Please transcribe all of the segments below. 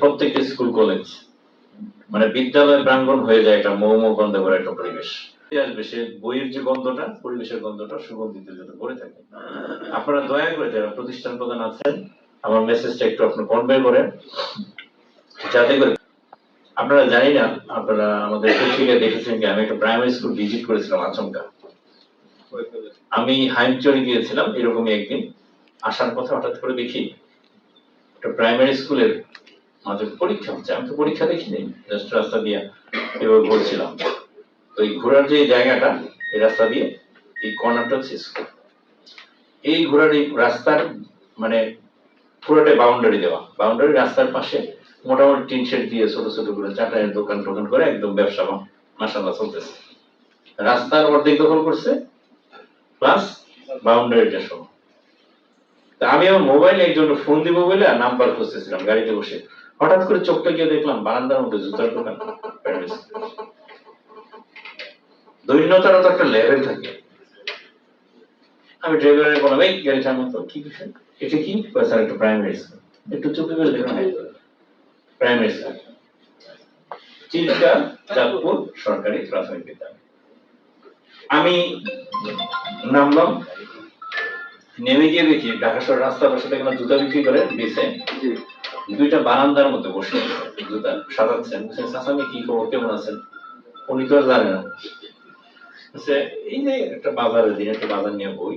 প্রত্যেকটা school, college মানে বিদ্যালয় প্রাঙ্গণ হয়ে যায় একটা মৌ মৌ গন্ধ করে একটা পরিবেশ। আসবে সে বইয়ের যে গন্ধটা, পরিবেশের গন্ধটা, সুগন্ধিত যাতে করে থাকে। আপনারা দয়া করে যারা প্রতিষ্ঠান প্রধান আছেন, আমার মেসেজটা একটু আপনি কনভে করেন। যাতে করে আপনারা জানি না, আপনারা আমাদের পত্রিকায় দেখেছেন কি, আমি একটা প্রাইমারি স্কুল ভিজিট করেছিলাম আচমকা। আমি হাইমচরে গিয়েছিলাম, এরকমই একদিন। আসার পথে হঠাৎ করে দেখি, একটা প্রাইমারি স্কুলের আমাদের পরীক্ষা হচ্ছে। আমি তো পরীক্ষা দেখিনি জাস্ট রাস্তা দিয়ে এভাবে ঘুরছিলাম। তো এই ঘোরার যে জায়গাটা, এই রাস্তা দিয়ে এই কর্নারটা হচ্ছে স্কুল। এই ঘোরার এই রাস্তার মানে পুরোটাই বাউন্ডারি দেওয়া। বাউন্ডারি রাস্তার পাশে মোটামুটি টিন শেড দিয়ে ছোট ছোট করে চাটাইয়ের দোকান টোকান করে একদম ব্যবসা মাসাল্লাহ চলতেছে। রাস্তার অর্ধেক দখল করছে প্লাস বাউন্ডারিটা সহ। তা আমি আমার মোবাইলে একজন ফোন দিব বলে নাম্বার খুঁজতেছিলাম, গাড়িতে বসে। হঠাৎ করে চোখটা গিয়ে দেখলাম, বারান্দার মধ্যে জুতার দোকান। দৈন্যতারও তো একটা লেভেল থাকে। আমি ড্রাইভারের বললাম, এই গাড়ি থামার তো, কি বিষয়? এটা কি? স্যার, একটা প্রাইমারি স্কুল একটু চোখে গেলে দেখুন। প্রাইমারি স্কুল চিল্কা, চাঁদপুর, সরকারি প্রাথমিক বিদ্যালয়। আমি নামলাম, নেমে গিয়ে দেখি ঢাকা শহর রাস্তার পাশে দেখলাম জুতা বিক্রি করে বেছে দুইটা বারান্দার মধ্যে বসে জুতা সাজাচ্ছেন। কি খবর কেমন আছেন? উনি তো জানে না। এই যে একটা বাজারের দিন একটা বাজার নিয়ে বই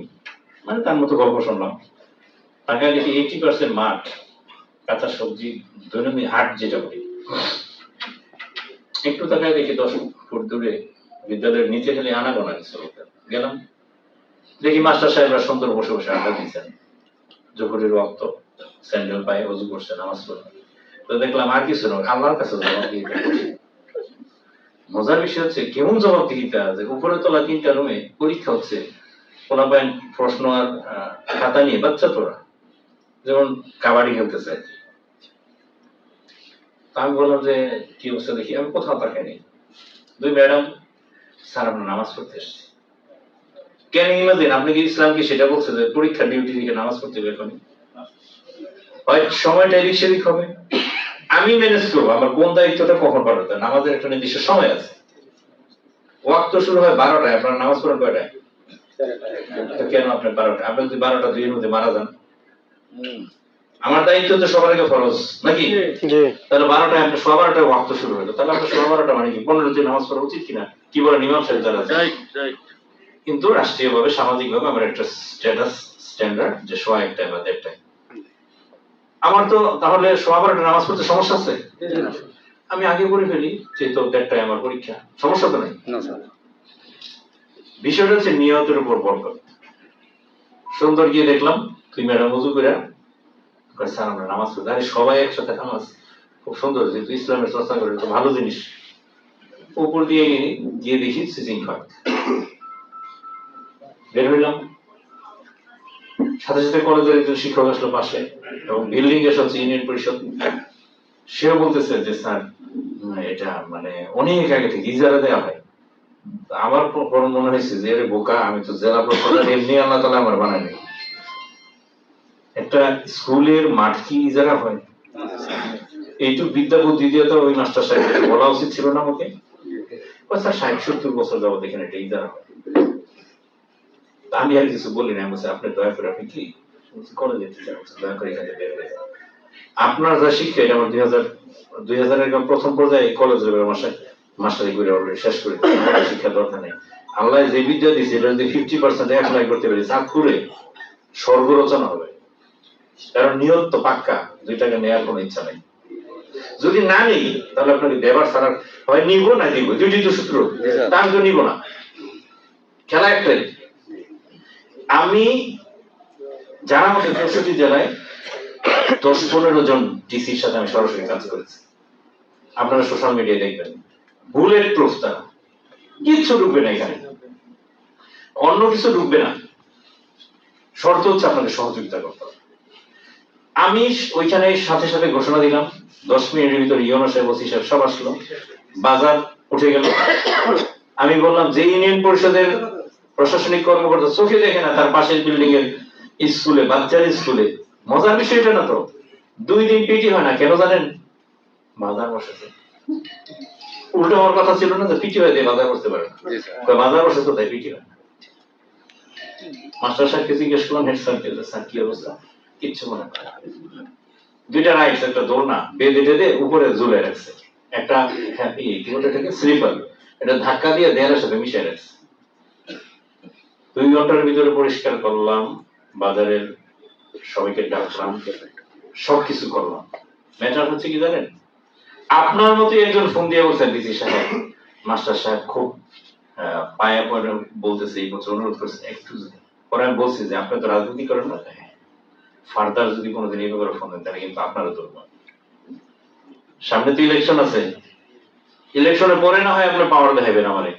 মানে তার মতো গল্প শুনলাম। টাকায় দেখি এইটি পার্সেন্ট মাঠ, কাঁচা সবজি, দৈনন্দিন হাট যেটা বলি। একটু তাকায় দেখি দশ ফুট দূরে বিদ্যালয়ের নিচে খালি আনাগোনা কিছু লোকের। গেলাম। দেখি মাস্টার সাহেবরা সুন্দর বসে বসে আড্ডা দিচ্ছেন। জহুরের রক্ত পায়ে করছে, নামাজ পড়ে তো দেখলাম আর কিছু নয় আল্লাহর কাছে জবাব। মজার বিষয় হচ্ছে, কেমন জবাব দিতে আছে উপরে তিনটা রুমে পরীক্ষা হচ্ছে। প্রশ্ন আর খাতা নিয়ে, বাচ্চা তোরা যেমন কাবাডি। আমি বললাম যে, কি অবস্থা দেখি? আমি কোথাও তাকাইনি। দুই ম্যাডাম, স্যার, আমরা নামাজ পড়তে এসেছি। কেন আপনি কি ইসলাম কি সেটা বলছে যে পরীক্ষা ডিউটি থেকে নামাজ পড়তে হয় সময়টা এদিক সেদিক হবে আমি ম্যানেজ করব আমার কোন দায়িত্বটা কখন পাঠাতে। নামাজের একটা নির্দিষ্ট সময় আছে। ওয়াক্ত শুরু হয় বারোটায় আপনার নামাজ পড়েন কয়টায়? তো কেন আপনার বারোটা আপনি যদি বারোটা দুইয়ের মধ্যে মারা যান। আমার দায়িত্ব তো সবার আগে ফরজ নাকি? তাহলে বারোটায় আপনার সোয়া বারোটায় ওয়াক্ত শুরু হলো তাহলে আপনার সোয়া বারোটা মানে কি? পনেরো দিন নামাজ পড়া উচিত কিনা? কি বলে নিমাম সাহেব যারা? কিন্তু রাষ্ট্রীয়ভাবে সামাজিকভাবে আমার একটা স্ট্যাটাস স্ট্যান্ডার্ড যে সোয়া একটায় বা দেড়টায়। আমার তো তাহলে সোয়া বারোটা নামাজ পড়তে সমস্যা আছে? আমি আগে করে ফেলি যে তো দেড়টায় আমার পরীক্ষা। সমস্যা তো নেই? বিষয়টা হচ্ছে নিয়তের উপর ভর সুন্দর গিয়ে দেখলাম তুই ম্যাডাম উজু করে স্যার আমরা নামাজ পড়ি। আরে সবাই একসাথে নামাজ। খুব সুন্দর যেহেতু ইসলামের চর্চা করে তো ভালো জিনিস। উপর দিয়ে গিয়ে দেখি সিজিং ফাঁক বের হইলাম। সাথে সাথে কলেজের একজন শিক্ষক আসলো পাশে এবং বিল্ডিং এসে হচ্ছে ইউনিয়ন পরিষদ। সেও বলতেছে যে, স্যার এটা মানে অনেক আগে থেকে ইজারা দেওয়া হয়। আমার মনে হয়েছে যে এর বোকা, আমি তো জেলা প্রশাসন, এমনি আল্লাহ তালা আমার বানায়নি একটা স্কুলের মাঠ কি ইজারা হয়? এইটুক বিদ্যা বুদ্ধি দিয়ে তো ওই মাস্টার সাহেব বলা উচিত ছিল না আমাকে। ও, স্যার, ষাট, সত্তর বছর যাব এখানে এটা ইজারা হয়। তা আমি আর কিছু বলি না বলছি, আপনি দয়া করে আপনি কি কলেজে টিচার দয়া করে এখানে বের হয়ে যান। আপনার যা শিক্ষা এটা আমার দুই হাজার দুই হাজারের প্রথম পর্যায়ে কলেজের মাসে মাস্টারি করে অলরেডি শেষ করে শিক্ষা দরকার নেই। আল্লাহ যে বিদ্যা দিয়েছে এটা যদি ফিফটি পার্সেন্ট অ্যাপ্লাই করতে পারি চাঁদপুরে স্বর্গ রচনা হবে। কারণ নিয়ত তো পাক্কা দুইটাকে নেওয়ার কোনো ইচ্ছা নেই। যদি না নেই তাহলে আপনাকে দেবার ছাড়া হয় নিব না দিব দুইটি তো সূত্র। তা আমি তো নিব না। খেলা একটাই আমি জানা মতে চৌষট্টি জেলায় দশ পনেরো জন ডিসির সাথে আমি সরাসরি কাজ করেছি। আপনারা সোশ্যাল মিডিয়ায় দেখবেন। বুলেট প্রুফ তারা কিচ্ছু ঢুকবে না এখানে। অন্য কিছু ঢুকবে না। শর্ত হচ্ছে আপনাদের সহযোগিতা করতে হবে। আমি ওইখানে সাথে সাথে ঘোষণা দিলাম। দশ মিনিটের ভিতরে ইউনো সাহেব, ওসি সাহেব সব আসলো। বাজার উঠে গেল। আমি বললাম যে ইউনিয়ন পরিষদের প্রশাসনিক কর্মকর্তা চোখে দেখে না তার পাশের বিল্ডিং এর স্কুলে বাচ্চার স্কুলে মজার বিষয় এটা না তো? দুই দিন পিটি হয় না কেন জানেন? বাজার বসেছে। উল্টো আমার কথা ছিল না যে পিটি হয়ে দিয়ে বাজার করতে পারে না। বাজার বসে কোথায় পিটি হয় না। মাস্টার সাহেবকে জিজ্ঞেস করলাম হেড স্যারকে স্যার কি অবস্থা? কিচ্ছু মনে করে দুইটা রাইটস একটা দোলনা বেঁধে টেঁধে উপরে ঝুলে রাখছে। একটা হ্যাঁ, ই, কি বলে এটাকে? স্লিপার এটা ধাক্কা দিয়ে দেয়ালের সাথে মিশিয়ে রাখছে। দুই ঘণ্টার ভিতরে পরিষ্কার করলাম, বাজারের সবাইকে ডাকলাম, সবকিছু করলাম। ম্যাটার হচ্ছে কি জানেন? আপনার মতো একজন ফোন দিয়ে বলছেন ডিসি সাহেব, মাস্টার সাহেব খুব পায়ে পড়ে বলতেছে, এই বছর অনুরোধ করছে, একটু পরে আমি বলছি যে, আপনি তো রাজনীতি করেন না? হ্যাঁ। ফার্দার যদি কোনোদিন এই ব্যাপারে ফোন দেন, তাহলে কিন্তু আপনারও ধরবো সামনে তো ইলেকশন আছে। ইলেকশনের পরে না হয় আপনি পাওয়ার দেখাবেন আমারে।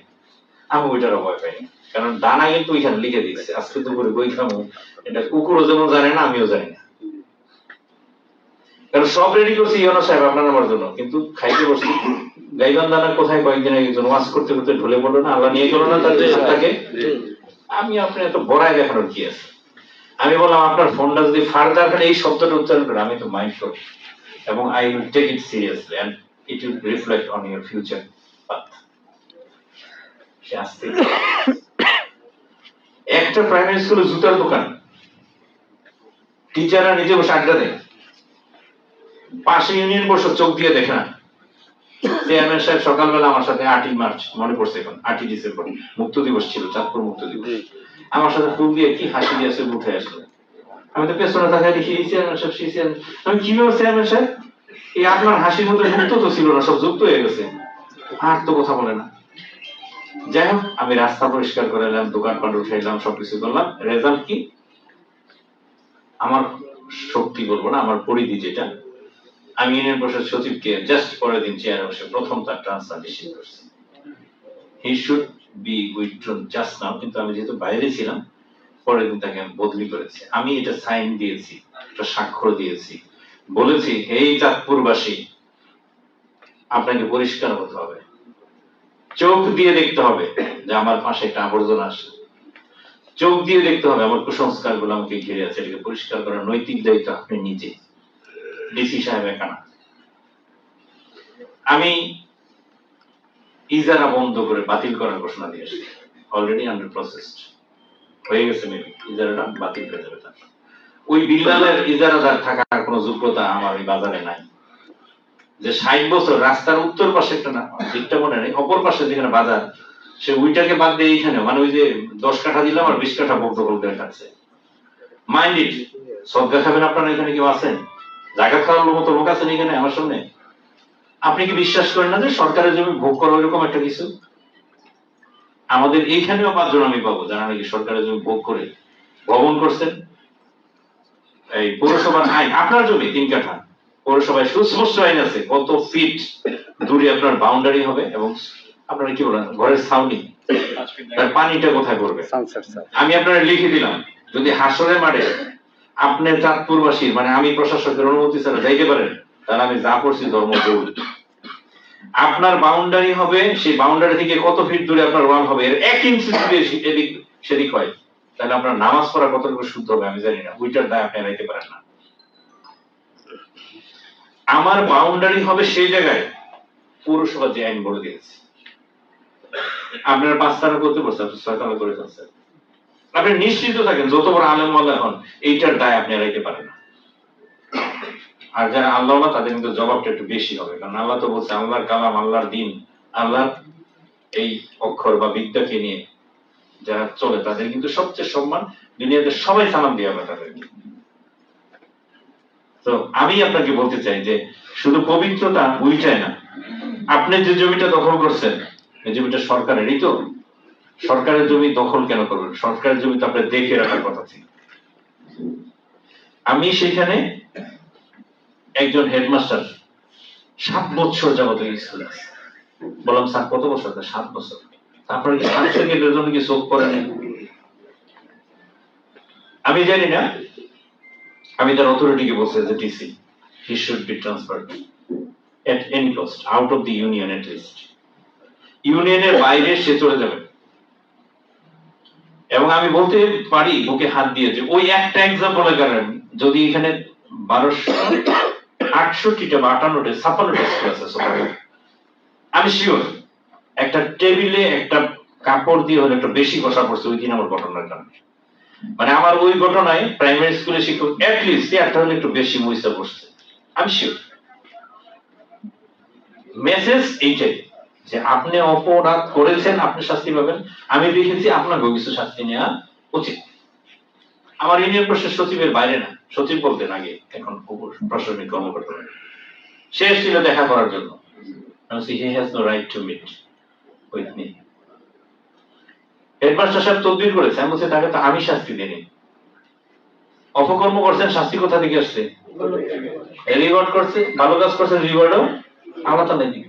আমি ওইটারও ভয় পাই না। কারণ দানা কিন্তু ওইখানে লিখে দিচ্ছে আজকে করে বই খামো। এটা কুকুরও যেমন জানে না, আমিও জানি না। কারণ সব রেডি করছি ইয়নো সাহেব, আপনার আমার জন্য। কিন্তু খাইতে বসছি। গাইবান দানা কোথায়? কয়েকদিন আগে একজন ওয়াশ করতে করতে ঢলে পড়ল না, আল্লাহ নিয়ে গেল না তার তাকে আমি আপনি এত বড়াই দেখানোর কি আছে? আমি বললাম, আপনার ফোনটা যদি ফার্দার খালি এই শব্দটা উচ্চারণ করে, আমি তো মাইন্ড করি এবং I will take it seriously and it will reflect on your future path সে আসতে একটা প্রাইমারি স্কুলে জুতার দোকান। টিচাররা নিজে বসে আড্ডা দেয়। পাশে ইউনিয়ন বসে চোখ দিয়ে দেখে না। চেয়ারম্যান সাহেব সকালবেলা আমার সাথে আটই মার্চ মনে পড়ছে এখন আটই ডিসেম্বর মুক্ত দিবস ছিল চাঁদপুর মুক্ত দিবস। আমার সাথে ফুল দিয়ে কি হাসি দিয়ে সে উঠে আসলো। আমি তো পেছনে তাকায় দেখি এই চেয়ারম্যান সাহেব সেই চেয়ারম্যান আমি কি ব্যাপার চেয়ারম্যান সাহেব? এই আপনার হাসির মধ্যে মুক্ত তো ছিল না সব যুক্ত হয়ে গেছে। আর তো কথা বলে না। যাই হোক, আমি রাস্তা পরিষ্কার করে এলাম, দোকানপাট উঠাইলাম সবকিছু করলাম। রেজাল্ট কি? আমার শক্তি বলব না, আমার পরিধি যেটা। আমি ইউনিয়ন পরিষদ সচিবকে জাস্ট পরের দিন চেয়ারে বসে প্রথম তার ট্রান্সফার নিশ্চিত করছি। He should be withdrawn just now কিন্তু আমি যেহেতু বাইরে ছিলাম, পরের দিন তাকে বদলি করেছি। আমি এটা সাইন দিয়েছি, একটা স্বাক্ষর দিয়েছি। বলেছি, এই চাঁদপুরবাসী, আপনাকে পরিষ্কার হতে হবে। চোখ দিয়ে দেখতে হবে যে আমার পাশে একটা আবর্জনা আসে চোখ দিয়ে দেখতে হবে আমার কুসংস্কারগুলো আমাকে ঘিরে আছে। এটাকে পরিষ্কার করার নৈতিক দায়িত্ব আপনি নিজে, ডিসি সাহেব একা না। আমি ইজারা বন্ধ করে বাতিল করার ঘোষণা দিয়ে দিয়েছি অলরেডি আন্ডার প্রসেসড হয়ে গেছে মেবি ইজারাটা বাতিল হয়ে যাবে তার ওই বিল্লালের ইজারাদার থাকার কোনো যোগ্যতা আমার এই বাজারে নাই। যে ষাট বছর রাস্তার উত্তর পাশে একটা না দিকটা মনে নেই, অপর পাশে যেখানে বাজার, সে ওইটাকে বাদ দিয়ে এইখানে মানে ওই যে দশ কাঠা দিলাম আর বিশ কাঠা বক্ত বলতে দেখাচ্ছে মাইন্ড ইট খাবেন আপনারা এখানে কেউ আছেন? জায়গা খাওয়ার মতো লোক আছেন এখানে আমার সামনে? আপনি কি বিশ্বাস করেন না যে সরকারের জমি ভোগ করা এরকম একটা কিছু? আমাদের এইখানেও পাঁচজন আমি পাবো, যারা নাকি সরকারের জমি ভোগ করে ভবন করছেন। এই পৌরসভার আইন, আপনার জমি তিন কাঠা। পৌরসভায় সুস্পষ্ট আইন আছে কত ফিট দূরে আপনার বাউন্ডারি হবে এবং আপনারা কি বলেন ঘরের সাউন্ডিং তার পানিটা কোথায় পড়বে? আমি আপনারা লিখে দিলাম যদি হাসরে মারে আপনি চাঁদপুরবাসীর মানে আমি প্রশাসকের অনুমতি ছাড়া যাইতে পারেন তাহলে আমি যা করছি ধর্ম দৌড় আপনার বাউন্ডারি হবে সেই বাউন্ডারি থেকে কত ফিট দূরে আপনার ওয়াল হবে এর এক ইঞ্চি এসি- এদিক সেদিক হয়। তাহলে আপনার নামাজ পড়া কতটুকু শুদ্ধ হবে আমি জানি না ওইটার দায় আপনি রাইতে পারেন না। আমার বাউন্ডারি হবে সেই জায়গায়। পৌরসভা যে আইন বলে দিয়েছে। আপনার পাঁচ তারা করতে পারছে আপনি ছয় তারা করে ফেলছেন। আপনি নিশ্চিত থাকেন, যত বড় আলেম মাল্লা হন, এইটার দায় আপনি এড়াইতে পারেন না। আর যারা আল্লাহ তাদের কিন্তু জবাবটা একটু বেশি হবে। কারণ আল্লাহ তো বলছে, আল্লাহর কালাম, আল্লাহর দিন, আল্লাহর এই অক্ষর বা বিদ্যাকে নিয়ে যারা চলে, তাদের কিন্তু সবচেয়ে সম্মান, দুনিয়াতে সবাই সালাম দিয়ে হবে তাদেরকে। তো আমি আপনাকে বলতে চাই যে শুধু পবিত্রতা উইটায় না। আপনি যে জমিটা দখল করছেন, এই জমিটা সরকারেরই তো। সরকারের জমি দখল কেন করবেন? সরকারের জমি তো আপনার দেখে রাখার কথা ছিল। আমি সেখানে একজন হেডমাস্টার সাত বছর যাবত স্কুলে আছে। বললাম, স্যার, কত বছর? সাত বছর। তারপরে কি সাত সেকেন্ডের জন্য কি চোখ পড়ে আমি জানি না আমি তার অথরিটিকে বলছি যে DC he should be transferred at any cost out of the union at least ইউনিয়নের বাইরে সে চলে যাবে। এবং আমি বলতে পারি, বুকে হাত দিয়ে, যে ওই একটা এক্সাম্পলের কারণে যদি এখানে বারোশো আট আটষট্টিটা বা আটান্নটা, ছাপ্পান্নটা স্কুল আছে আমি শিওর একটা টেবিলে একটা কাপড় দিয়ে হলে একটা বেশি বসা পড়ছে, ওই দিন আমার ঘটনার কারণে। মানে আমার ওই ঘটনায় প্রাইমারি স্কুলের শিক্ষক অ্যাটলিস্ট একটা হলে একটু বেশি মহিষা বসছে। আমি শিওর মেসেজ এইটাই, যে আপনি অপরাধ করেছেন, আপনি শাস্তি পাবেন। আমি দেখেছি আপনাকে কিছু শাস্তি নেওয়া উচিত। আমার ইউনিয়ন পরিষদ সচিবের বাইরে না, সচিব বলতেন আগে, এখন প্রশাসনিক কর্মকর্তা। সে এসেছিল দেখা করার জন্য। He has no right to meet with me headmaster সাহেব তদবির করেছে। আমি বলছি তাকে তো আমি শাস্তি দিইনি। অপকর্ম করছেন শাস্তি কোথা থেকে আসছে? রিওয়ার্ড করছে ভালো কাজ করছে রিওয়ার্ডও আলাদা নেই।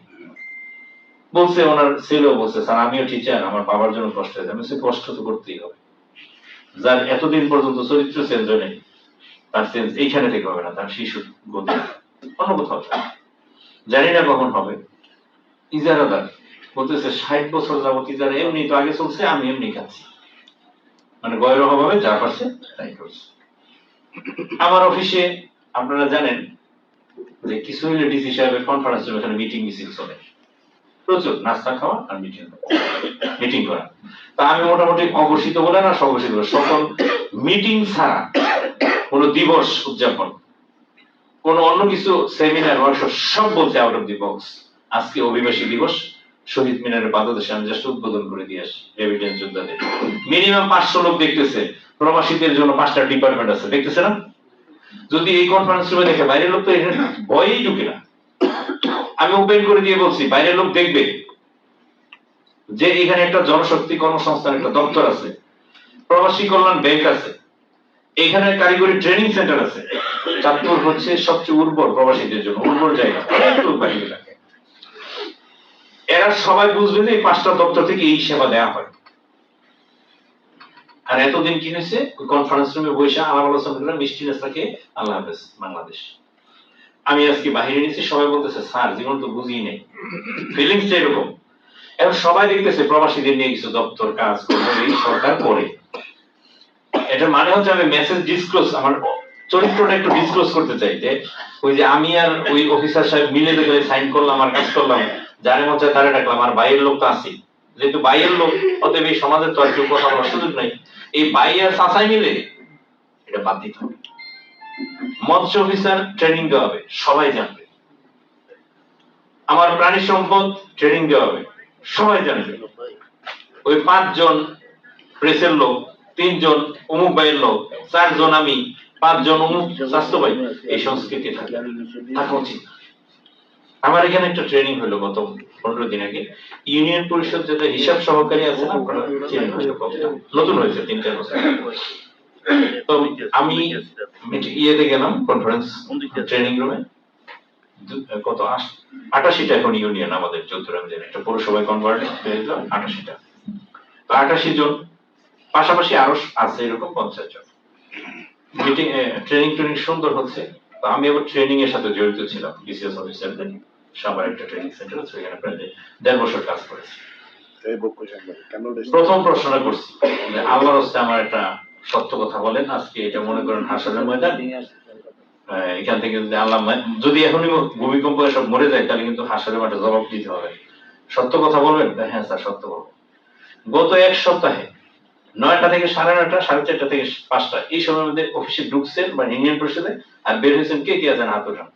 বলছে ওনার ছেলেও বলছে স্যার আমিও টিচার আমার বাবার জন্য কষ্ট হয়েছে। আমি বলছি, কষ্ট তো করতেই হবে। যার এতদিন পর্যন্ত চরিত্র চেঞ্জ হয়নি তার চেঞ্জ এইখানে থেকে হবে না তার শিশু গতি অন্য কোথাও। জানি না কখন হবে। ইজারাদার। বলতেছে, ষাট বছর যাবত যারা এমনি তো আগে চলছে, আমি এমনি খাচ্ছি। মানে গয়রহ ভাবে যা পারছে তাই করছে। আমার অফিসে আপনারা জানেন যে কিছু হইলে ডিসি সাহেবের কনফারেন্স রুমে এখানে মিটিং মিছিল চলে। প্রচুর নাস্তা খাওয়া আর মিটিং মিটিং করা। তা আমি মোটামুটি অঘোষিত বলে না, স্বঘোষিত বলে। সকল মিটিং ছাড়া কোনো দিবস উদযাপন, কোন অন্য কিছু সেমিনার ওয়ার্কশপ সব বলছে আউট অফ দি বক্স আজকে অভিবাসী দিবস। শহীদ মিনারের পাদদেশে আমি জাস্ট উদ্বোধন করে দিয়ে আসি এভিডেন্স যোদ্ধাদের মিনিমাম পাঁচশো লোক দেখতেছে, প্রবাসীদের জন্য পাঁচটা ডিপার্টমেন্ট আছে, দেখতেছে না? যদি এই কনফারেন্স রুমে দেখে বাইরের লোক তো এখানে ভয়েই ঢুকে না। আমি ওপেন করে দিয়ে বলছি, বাইরের লোক দেখবে। যে এখানে একটা জনশক্তি কর্মসংস্থান, একটা দপ্তর আছে, প্রবাসী কল্যাণ ব্যাংক আছে, এখানে কারিগরি ট্রেনিং সেন্টার আছে। চাঁদপুর হচ্ছে সবচেয়ে উর্বর প্রবাসীদের জন্য, উর্বর জায়গা বাইরে থাকে এরা সবাই বুঝবে যে এই পাঁচটা দপ্তর থেকে এই সেবা দেওয়া হয়। আর এতদিন কি হয়েছে? কনফারেন্স রুমে বসে আলাপ আলোচনা মিষ্টি নেশাকে আল্লাহ হাফেজ, বাংলাদেশ। আমি আজকে বাহিরে নিয়েছি, সবাই বলতেছে, স্যার, জীবন তো বুঝিই নেই। ফিলিংস এরকম। এখন সবাই দেখতেছে, প্রবাসীদের নিয়ে কিছু দপ্তর, কাজ করবে সরকার করে। এটা মানে হচ্ছে আমি মেসেজ ডিসক্লোজ আমার চরিত্রটা একটু ডিসক্লোজ করতে চাই যে, ওই যে আমি আর ওই অফিসার সাহেব মিলে দেখলে সাইন করলাম, আর কাজ করলাম। যারে হচ্ছে তারে ডাকলাম, আর বাইরের লোক তো আছি যেহেতু বাইরের লোক, অতএব এই সমাজের তো আর কেউ কথা বলার সুযোগ নাই। এই বাই আর চাচাই মিলে এটা বাদ দিতে হবে। মৎস্য অফিসার ট্রেনিং দেওয়া হবে, সবাই জানবে। আমার প্রাণী সম্পদ ট্রেনিং দেওয়া হবে, সবাই জানবে। ওই পাঁচজন প্রেসের লোক, তিনজন অমুক ভাইয়ের লোক, চারজন আমি, পাঁচজন অমুক স্বাস্থ্য ভাই এই সংস্কৃতি থাকা উচিত। আমার এখানে একটা ট্রেনিং হলো গত পনেরো দিন আগে। ইউনিয়ন পরিষদ যেটা হিসাব সহকারী আছে, আপনারা নতুন হয়েছে, তিন চার বছর। তো আমি ইয়েতে গেলাম কনফারেন্স ট্রেনিং রুমে কত আটাশিটা এখন ইউনিয়ন আমাদের চৌধুরাম জেলা একটা পৌরসভায় কনভার্ট আটাশিটা। তো আটাশি জন, পাশাপাশি আরও আছে এরকম পঞ্চাশ জন। মিটিং ট্রেনিং ট্রেনিং সুন্দর হচ্ছে। তো আমি আবার ট্রেনিং এর সাথে জড়িত ছিলাম বিসিএস অফিসারদের সবার একটা ট্রেনিং সেন্টার আছে এখানে প্রায় দেড় বছর কাজ করেছি? প্রথম প্রশ্নটা করছি আল্লাহর হস্তে আমার একটা সত্য কথা বলেন আজকে এটা মনে করেন হাসনের ময়দান। এখান থেকে যদি আল্লাহ যদি এখনই ভূমিকম্প সব মরে যায় তাহলে কিন্তু হাসনের মাঠে জবাব দিতে হবে। সত্য কথা বলবেন? হ্যাঁ স্যার সত্য বলব। গত এক সপ্তাহে নয়টা থেকে সাড়ে নয়টা সাড়ে চারটা থেকে পাঁচটা এই সময়ের মধ্যে অফিসে ঢুকছেন বা ইউনিয়ন পরিষদে আর বের হয়েছেন কে কে আছেন হাত উঠান?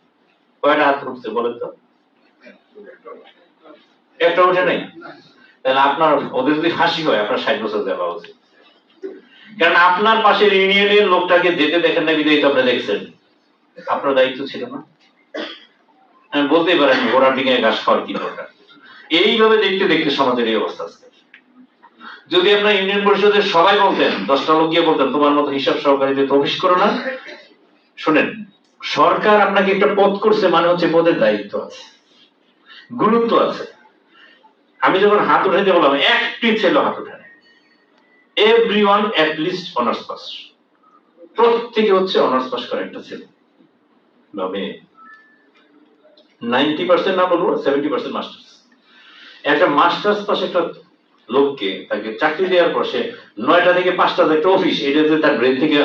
কয়টা হাত উঠছে বলেন তো? একটা উঠে নাই? তাহলে আপনার, ওদের যদি হাসি হয়, আপনার ষাট বছর দেওয়া উচিত। কারণ আপনার পাশের ইউনিয়নের লোকটাকে যেতে দেখেন না বিদায়িত আপনি দেখছেন। আপনার দায়িত্ব ছিল না। আমি বলতেই পারেন, ঘোড়ার দিকে ঘাস খাওয়ার কি দরকার? এইভাবে দেখতে দেখতে সমাজের এই অবস্থা আছে যদি আপনার ইউনিয়ন পরিষদের সবাই বলতেন, দশটা লোক গিয়ে বলতেন, তোমার মতো হিসাব সহকারীদের তো অফিস করো না। শোনেন, সরকার আপনাকে একটা পদ করছে মানে হচ্ছে পদের দায়িত্ব আছে। গুরুত্ব আছে। আমি যখন হাত উঠাইতে বললাম, একটি ছেলে হাত উঠানে everyone at least honours pass প্রত্যেকে হচ্ছে অনার্স পাস করা একটা ছেলে বা নাইনটি পার্সেন্ট না বলব সেভেন্টি পার্সেন্ট মাস্টার্স একটা মাস্টার্স পাস একটা লোককে তাকে চাকরি দেওয়ার পর সে নয়টা থেকে পাঁচটা একটা অফিস এটা যে তার ব্রেন থেকে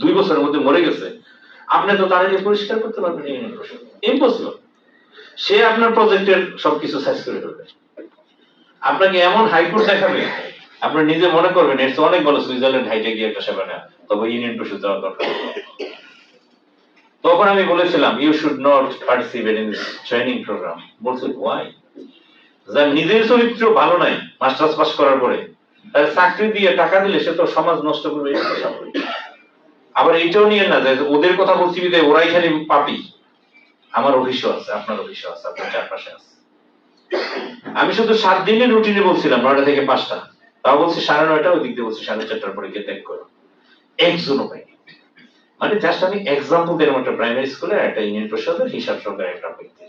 দুই বছরের মধ্যে মরে গেছে, আপনি তো তার পরিষ্কার করতে পারবেন ইম্পসিবল সে আপনার প্রজেক্টের সবকিছু সাইজ করে ফেলবে। আপনাকে এমন হাইকোর্ট দেখাবে, আপনি নিজে মনে করবেন, এর অনেক ভালো সুইজারল্যান্ড হাইটে গিয়ে একটা সেবা নেওয়া তবে ইউনিয়ন পরিষদ যাওয়ার দরকার তখন আমি বলেছিলাম you should not participate in this training programme বলছে ওয়াই যার নিজের চরিত্র ভালো নাই, মাস্টার্স পাস করার পরে, তার চাকরি দিয়ে টাকা দিলে সে তো সমাজ নষ্ট করবে। আবার এইটাও নিয়ে না, যে ওদের কথা বলছি ওরাই খালি পাপি। আমার অভিশ্য আছে, আপনার অভিশ্য আছে, আপনার চারপাশে আছে। আমি শুধু সাত দিনের রুটিনে বলছিলাম, নয়টা থেকে পাঁচটা। তাও বলছি সাড়ে নয়টা ওই দিক দিয়ে বলছি সাড়ে চারটার পরে গিয়ে ত্যাগ করো। একজনও পাইনি মানে জাস্ট আমি এক্সাম্পল দিলাম একটা প্রাইমারি স্কুলে একটা ইউনিয়ন পরিষদের হিসাব সহকারে একটা ব্যক্তি।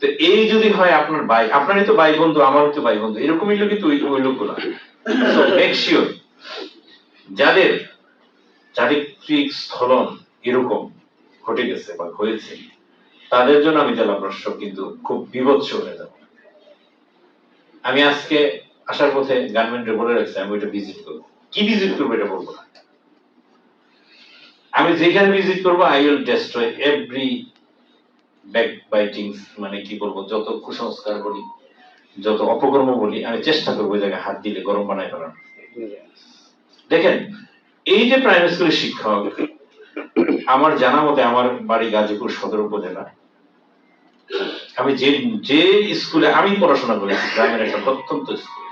তো এই যদি হয় আপনার ভাই, আপনারই তো ভাই বন্ধু, আমারও তো ভাই বন্ধু, এরকমই লোকই কিন্তু ওই লোকগুলা। সো যাদের চারিত্রিক স্থলন এরকম ঘটে গেছে বা হয়েছে। তাদের জন্য আমি জেলা প্রশাসক কিন্তু খুব বিভৎস হয়ে যাব। আমি আজকে আসার পথে গার্মেন্টে বলে রাখছি আমি ওইটা ভিজিট করব। কি ভিজিট করব এটা বলব না। আমি যেখানে ভিজিট করব I will destroy every backbiting মানে কি বলব যত কুসংস্কার বলি যত অপকর্ম বলি আমি চেষ্টা করব ওই জায়গায় হাত দিলে গরম বানায় ফেলার। দেখেন এই যে প্রাইমারি স্কুলের শিক্ষক আমার জানা মতে আমার বাড়ি গাজীপুর সদর উপজেলা। আমি যে যে স্কুলে আমি পড়াশোনা করেছি, গ্রামের একটা প্রত্যন্ত স্কুল।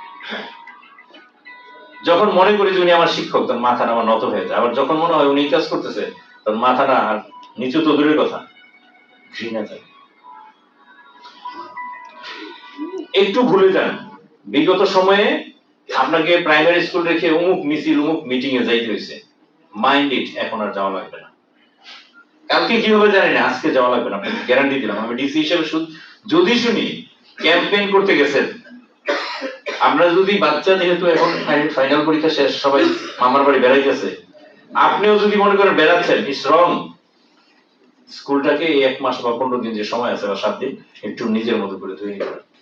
যখন মনে করি যে উনি আমার শিক্ষক, তখন মাথাটা আমার নত হয়ে যায়। আবার যখন মনে হয় উনি কাজ করতেছে, তখন মাথাটা আর নিচু তো দূরের কথা, ঘৃণা যায়। একটু ভুলে যান। বিগত সময়ে আপনাকে প্রাইমারি স্কুল রেখে অমুক মিছিল, অমুক মিটিং এ যাইতে হয়েছে। মাইন্ড ইট এখন আর যাওয়া লাগবে না। কালকে কি হবে জানি না, আজকে যাওয়া লাগবে না, আপনাকে গ্যারান্টি দিলাম। আমি ডিসি হিসেবে শুধু- যদি শুনি ক্যাম্পেইন করতে গেছেন, আমরা যদি বাচ্চা যেহেতু এখন ফাইনাল পরীক্ষা শেষ, সবাই মামার বাড়ি বেড়াইতেছে আপনিও যদি মনে করেন বেড়াচ্ছেন ইটস রং স্কুলটাকে এক মাস বা পনেরো দিন যে সময় আছে বা সাত দিন, একটু নিজের মতো করে তৈরি করেন।